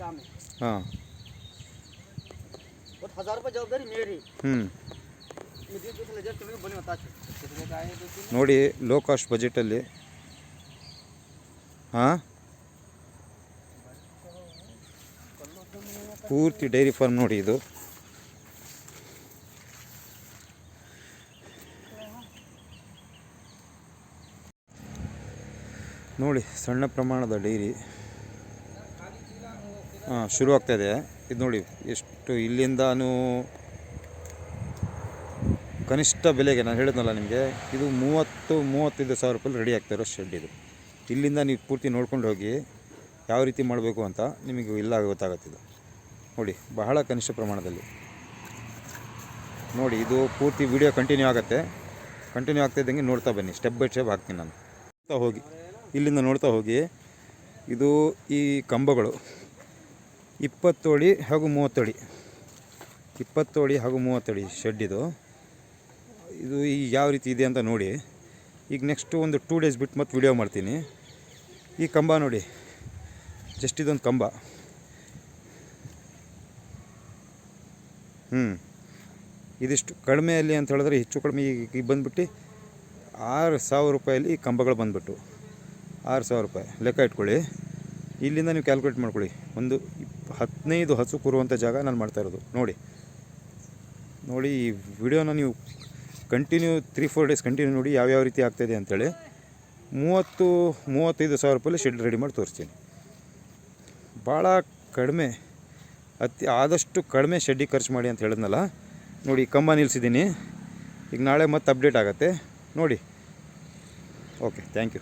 काम है ಹಾಂ और हजार रुपये जवाबदारी मेरी ಹ್ಞೂ मुझे कुछ लेजर तुम्हें बोले बता कितने का है दो तीन ನೋಡಿ ಲೋ ಕಾಸ್ಟ್ ಬಜೆಟಲ್ಲಿ ಹಾಂ ಪೂರ್ತಿ ಡೈರಿ ಫಾರ್ಮ್ ನೋಡಿ ಇದು ನೋಡಿ ಸಣ್ಣ ಪ್ರಮಾಣದ ಡೈರಿ ಹಾಂ ಶುರು ಇದೆ. ಇದು ನೋಡಿ, ಎಷ್ಟು ಇಲ್ಲಿಂದನು ಕನಿಷ್ಠ ಬೆಲೆಗೆ, ನಾನು ಹೇಳಿದ್ನಲ್ಲ ನಿಮಗೆ, ಇದು ಮೂವತ್ತು, ಮೂವತ್ತೈದು ಸಾವಿರ ರೂಪಾಯಿ ರೆಡಿ ಆಗ್ತಾ ಇರೋ ಶೆಡ್ ಇದು. ಇಲ್ಲಿಂದ ನೀವು ಪೂರ್ತಿ ನೋಡ್ಕೊಂಡು ಹೋಗಿ ಯಾವ ರೀತಿ ಮಾಡಬೇಕು ಅಂತ ನಿಮಗೆ ಇಲ್ಲ ಗೊತ್ತಾಗುತ್ತೆ ಇದು ನೋಡಿ, ಬಹಳ ಕನಿಷ್ಠ ಪ್ರಮಾಣದಲ್ಲಿ. ನೋಡಿ, ಇದು ಪೂರ್ತಿ ವಿಡಿಯೋ ಕಂಟಿನ್ಯೂ ಆಗುತ್ತೆ. ಕಂಟಿನ್ಯೂ ಆಗ್ತಾ ಇದ್ದಂಗೆ ನೋಡ್ತಾ ಬನ್ನಿ ಸ್ಟೆಪ್ ಬೈ ಸ್ಟೆಪ್ ಹಾಕ್ತೀನಿ ನಾನು. ಹೋಗಿ, ಇಲ್ಲಿಂದ ನೋಡ್ತಾ ಹೋಗಿ, ಇದು ಈ ಕಂಬಗಳು. ಇಪ್ಪತ್ತೋಡಿ ಹಾಗೂ ಮೂವತ್ತಡಿ ಇಪ್ಪತ್ತೋಳಿ ಹಾಗೂ ಮೂವತ್ತಡಿ ಶೆಡ್ ಇದು ಇದು ಈಗ ಯಾವ ರೀತಿ ಇದೆ ಅಂತ ನೋಡಿ. ಈಗ ನೆಕ್ಸ್ಟು ಒಂದು ಟೂ ಡೇಸ್ ಬಿಟ್ಟು ಮತ್ತೆ ವಿಡಿಯೋ ಮಾಡ್ತೀನಿ. ಈ ಕಂಬ ನೋಡಿ. ಜಸ್ಟ್ ಇದೊಂದು ಕಂಬ. ಹ್ಞೂ ಇದಿಷ್ಟು ಕಡಿಮೆಯಲ್ಲಿ ಅಂತ ಹೇಳಿದ್ರೆ ಹೆಚ್ಚು ಕಡಿಮೆ ಈಗ ಬಂದ್ಬಿಟ್ಟು ಆರು ಸಾವಿರ ರೂಪಾಯಲ್ಲಿ ಈ ಕಂಬಗಳು ಬಂದ್ಬಿಟ್ಟು. ಆರು ಸಾವಿರ ರೂಪಾಯಿ. ಲೆಕ್ಕ ಇಟ್ಕೊಳ್ಳಿ. ಇಲ್ಲಿಂದ ನೀವು ಕ್ಯಾಲ್ಕುಲೇಟ್ ಮಾಡ್ಕೊಳ್ಳಿ. ಒಂದು ಹದಿನೈದು ಹಸು ಕೂರುವಂಥ ಜಾಗ ನಾನು ಮಾಡ್ತಾ ಇರೋದು. ನೋಡಿ. ನೋಡಿ, ಈ ವಿಡಿಯೋನ ನೀವು continue three four days continue ನೋಡಿ ಯಾವ್ಯಾವ ರೀತಿ ಆಗ್ತಾಯಿದೆ ಅಂಥೇಳಿ ಮೂವತ್ತು, ಮೂವತ್ತೈದು ಸಾವಿರ ರೂಪಾಯಲ್ಲಿ ಶೆಡ್ ರೆಡಿ ಮಾಡಿ ತೋರಿಸ್ತೀನಿ. ಭಾಳ ಕಡಿಮೆ, ಅತಿ ಆದಷ್ಟು ಕಡಿಮೆ ಶೆಡ್ಡಿಗೆ ಖರ್ಚು ಮಾಡಿ ಅಂತ ಹೇಳಿದ್ನಲ್ಲ. ನೋಡಿ ಕಂಬ ನಿಲ್ಲಿಸಿದ್ದೀನಿ ಈಗ ನಾಳೆ ಮತ್ತೆ ಅಪ್ಡೇಟ್ ಆಗುತ್ತೆ. ನೋಡಿ. Okay thank you